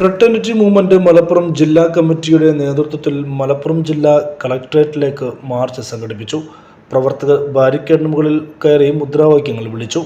Fraternity Movement Malappuram ജില്ലാ കമ്മിറ്റിയുടെ നേതൃത്വത്തിൽ മലപ്പുറം ജില്ലാ കളക്ടറേറ്റിലേക്ക് മാർച്ച് സംഘടിപ്പിച്ചു. പ്രവർത്തകർ ബാരിക്കേഡിന് മുകളിൽ കയറി മുദ്രാവാക്യങ്ങൾ വിളിച്ചു.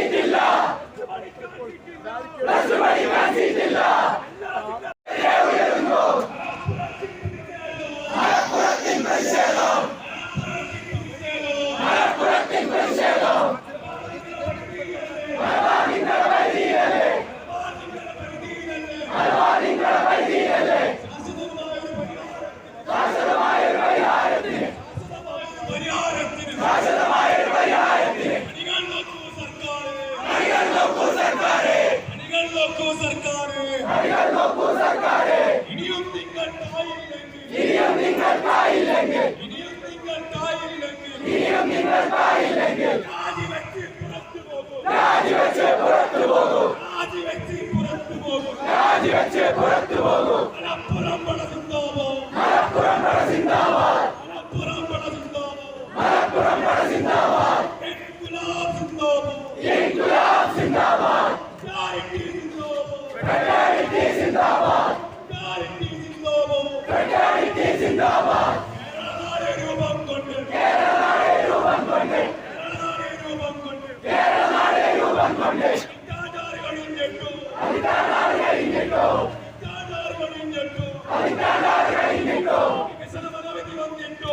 ഇനിയും നിങ്ങൾക്കായില്ലെങ്കിൽ ഇനിയും നിങ്ങൾക്കായില്ലെങ്കിൽ രാജിവെച്ച് പുറത്തു പോകൂ രാജിവെച്ച് പുറത്തു പോകൂ മലപ്പുറം പട സിന്ദാബാദ് മലപ്പുറം പട സിന്ദാബാദ് മലപ്പുറം പട സിന്ദാബാദ് ഇൻകുലാബ് സിന്ദാബാദ് ഫ്രാറ്റേണിറ്റി സിന്ദാബാദ് ഫ്രാറ്റേണിറ്റി സിന്ദാബാദ് കേരള നാടേ രൂപം കൊണ്ട് കേരള നാടേ രൂപം കൊണ്ട് പതിറ്റാണ്ടാറ് കഴിഞ്ഞിട്ടോ പതിറ്റാണ്ടാറ് കഴിഞ്ഞിട്ടോ വികസന പദ്ധതി വന്നിട്ടോ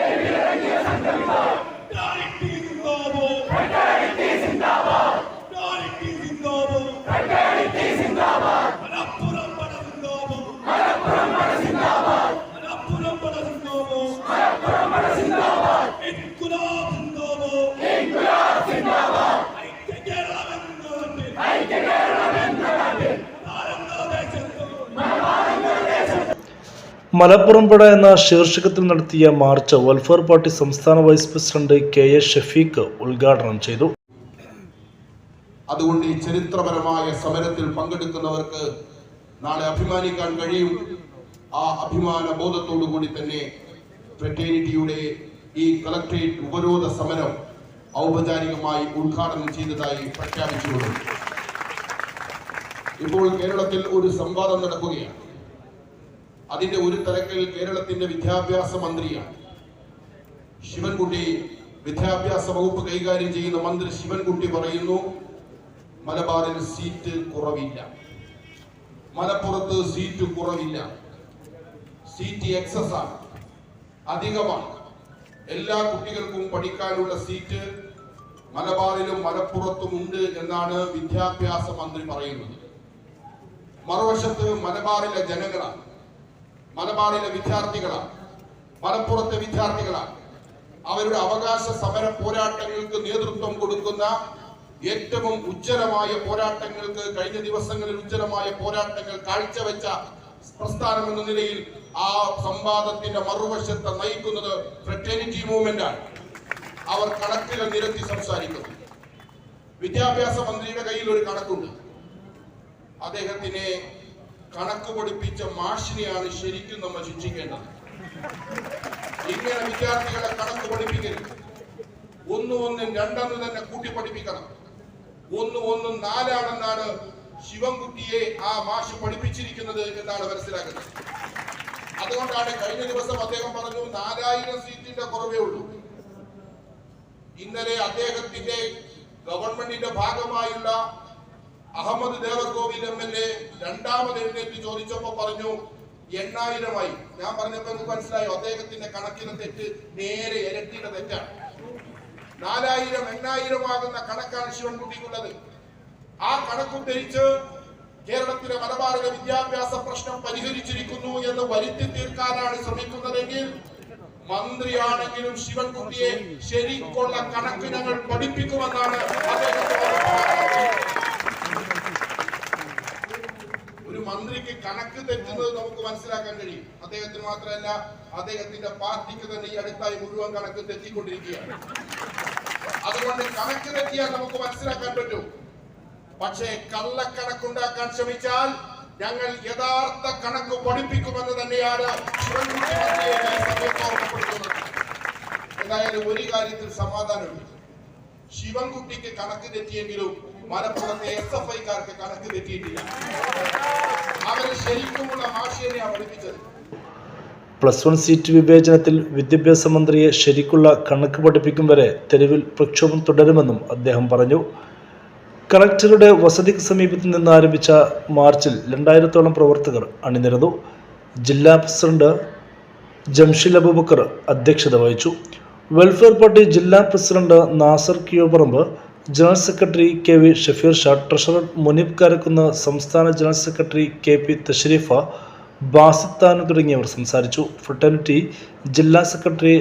ഇൻകുലാബ് സിന്ദാബാദ്. ഐക്യ എന്ന മലപ്പുറം പുഴ എന്ന ശീർഷകത്തിൽ നടത്തിയ മാർച്ച് വെൽഫെയർ പാർട്ടി സംസ്ഥാന vice president K S Shafeeq ഉദ്ഘാടനം ചെയ്തു അതുകൊണ്ട് ഈ ചരിത്രപരമായ സമരത്തിൽ പങ്കെടുക്കുന്നവർക്ക് നാളെ അഭിമാനിക്കാൻ കഴിയും ആ അഭിമാന ബോധത്തോടു കൂടി തന്നെ ഫ്രറ്റേണിറ്റിയുടെ ഈ കളക്ട്രേറ്റ് ഉപരോധ സമരം ഔപചാരികമായി ഉദ്ഘാടനം ചെയ്തതായി പ്രഖ്യാപിച്ചുകൊണ്ട് ഇപ്പോൾ കേരളത്തിൽ ഒരു സംവാദം നടക്കുകയാണ്. അതിന്റെ ഒരു തലത്തിൽ കേരളത്തിന്റെ വിദ്യാഭ്യാസ മന്ത്രിയാണ്. ശിവൻകുട്ടി വിദ്യാഭ്യാസ വകുപ്പ് കൈകാര്യം ചെയ്യുന്ന മന്ത്രി ശിവൻകുട്ടി പറയുന്നു മലബാറിൽ സീറ്റ് കുറവില്ല. മലപ്പുറത്ത് സീറ്റ് കുറവില്ല. സീറ്റ് എക്സസ് ആണ്. അധികമാണ്. എല്ലാ കുട്ടികൾക്കും പഠിക്കാനുള്ള സീറ്റ് മലബാറിലും മലപ്പുറത്തും ഉണ്ട് എന്നാണ് വിദ്യാഭ്യാസ മന്ത്രി പറയുന്നത്. മറുവശത്ത് മലബാറിലെ ജനങ്ങളാണ് മലബാറിലെ വിദ്യാർത്ഥികളാണ് മലപ്പുറത്തെ വിദ്യാർത്ഥികളാണ്. അവരുടെ അവകാശ സമര പോരാട്ടങ്ങൾക്ക് നേതൃത്വം കൊടുക്കുന്ന ഏറ്റവും ഉജ്ജ്വലമായ പോരാട്ടങ്ങൾക്ക് കഴിഞ്ഞ ദിവസങ്ങളിൽ ഉജ്ജ്വലമായ പോരാട്ടങ്ങൾ കാഴ്ചവെച്ച പ്രസ്ഥാനം എന്ന നിലയിൽ ആ സംവാദത്തിന്റെ മറുവശത്തെ നയിക്കുന്നത് ഫ്രറ്റേണിറ്റി മൂവ്മെന്റ് ആണ്. അവർ കണക്കുകൾ നിരത്തി സംസാരിക്കുന്നു. വിദ്യാഭ്യാസ മന്ത്രിയുടെ കയ്യിൽ ഒരു കണക്കുണ്ട്. അദ്ദേഹത്തിനെ കണക്ക് പഠിപ്പിച്ച മാഷിനെയാണ് ശരിക്കും നമ്മൾ ശിക്ഷിക്കേണ്ടത്. ഇങ്ങനെ വിദ്യാർത്ഥികളെ കണക്ക് പഠിപ്പിക്കരുത്. ഒന്നും ഒന്നും രണ്ടെന്ന് തന്നെ കൂട്ടി പഠിപ്പിക്കണം ഒന്നും ഒന്നും നാലാണെന്നാണ് ശിവൻകുട്ടിയെ ആ മാഷ് പഠിപ്പിച്ചിരിക്കുന്നത് എന്നാണ് മനസ്സിലാക്കുന്നത്. അതുകൊണ്ടാണ് കഴിഞ്ഞ ദിവസം അദ്ദേഹം പറഞ്ഞു നാലായിരം സീറ്റിന്റെ കുറവേ ഉള്ളൂ. ഇന്നലെ അദ്ദേഹത്തിന്റെ ഗവൺമെന്റിന്റെ ഭാഗമായുള്ള Ahammad Devakovil M L A രണ്ടാമത് എഴുന്നേറ്റ് ചോദിച്ചപ്പോ പറഞ്ഞു എണ്ണായിരമായി. ഞാൻ പറഞ്ഞപ്പോ മനസ്സിലായോ? അദ്ദേഹത്തിന്റെ കണക്കിന് തെറ്റ് നേരെ ഇരട്ടിയുടെ തെറ്റാണ്. നാലായിരം എണ്ണായിരം ആകുന്ന കണക്കാണ് ശിവൻകുട്ടിക്കുള്ളത്. ആ കണക്കുദ്ധരിച്ച് കേരളത്തിലെ മലബാറിലെ വിദ്യാഭ്യാസ പ്രശ്നം പരിഹരിച്ചിരിക്കുന്നു എന്ന് വരുത്തി തീർക്കാനാണ് ശ്രമിക്കുന്നതെങ്കിൽ മന്ത്രിയാണെങ്കിലും ശിവൻകുട്ടിയെ ശരിക്കുള്ള കണക്ക് ഞങ്ങൾ പഠിപ്പിക്കുമെന്നാണ് ഒരു മന്ത്രിക്ക് കണക്ക് തെറ്റുന്നത് നമുക്ക് മനസ്സിലാക്കാൻ കഴിയും. അദ്ദേഹത്തിന് മാത്രമല്ല അദ്ദേഹത്തിന്റെ പാർട്ടിക്ക് തന്നെ ഈ അടുത്തായി മുഴുവൻ കണക്ക് തെറ്റിക്കൊണ്ടിരിക്കുകയാണ്. അതുകൊണ്ട് കണക്ക് തെറ്റിയാൽ നമുക്ക് മനസ്സിലാക്കാൻ പറ്റും. പക്ഷേ കള്ളക്കണക്കുണ്ടാക്കാൻ ശ്രമിച്ചാൽ ഞങ്ങൾ യഥാർത്ഥ കണക്ക് പഠിപ്പിക്കുമെന്ന് തന്നെയാണ് എന്തായാലും ഒരു കാര്യത്തിൽ സമാധാനമുണ്ട്. ശിവൻകുട്ടിക്ക് കണക്ക് തെറ്റിയെങ്കിലും മലപ്പുറത്തെ എസ് എഫ് ഐക്കാർക്ക് കണക്ക് തെറ്റിയിട്ടില്ല. അവർ ശരിക്കുമുള്ള ഭാഷയെയാണ് പഠിപ്പിച്ചത്. പ്ലസ് വൺ സീറ്റ് വിവേചനത്തിൽ വിദ്യാഭ്യാസ മന്ത്രിയെ ശരിക്കുള്ള കണക്ക് പഠിപ്പിക്കും വരെ തെരുവിൽ പ്രക്ഷോഭം തുടരുമെന്നും അദ്ദേഹം പറഞ്ഞു. കളക്ടറുടെ വസതിക്ക് സമീപത്ത് നിന്ന് ആരംഭിച്ച മാർച്ചിൽ രണ്ടായിരത്തോളം പ്രവർത്തകർ അണിനിരന്നു. ജില്ലാ പ്രസിഡന്റ് ജംഷിൽ അബൂബക്കർ അധ്യക്ഷത വഹിച്ചു. വെൽഫെയർ പാർട്ടി ജില്ലാ president Nasar Kiyoparamba general secretary K V Shafeer Shah treasurer Muneeb Karakkunnu സംസ്ഥാന general secretary K P Thashreefa ബാസിത്താനു തുടങ്ങിയവർ സംസാരിച്ചു. ഫ്രട്ടേണിറ്റി ജില്ലാ സെക്രട്ടറി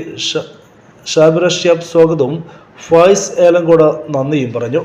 ഷാബിറഷ്യാബ് സ്വാഗതവും ഫായിസ് ഏലങ്കോട് നന്ദിയും പറഞ്ഞു.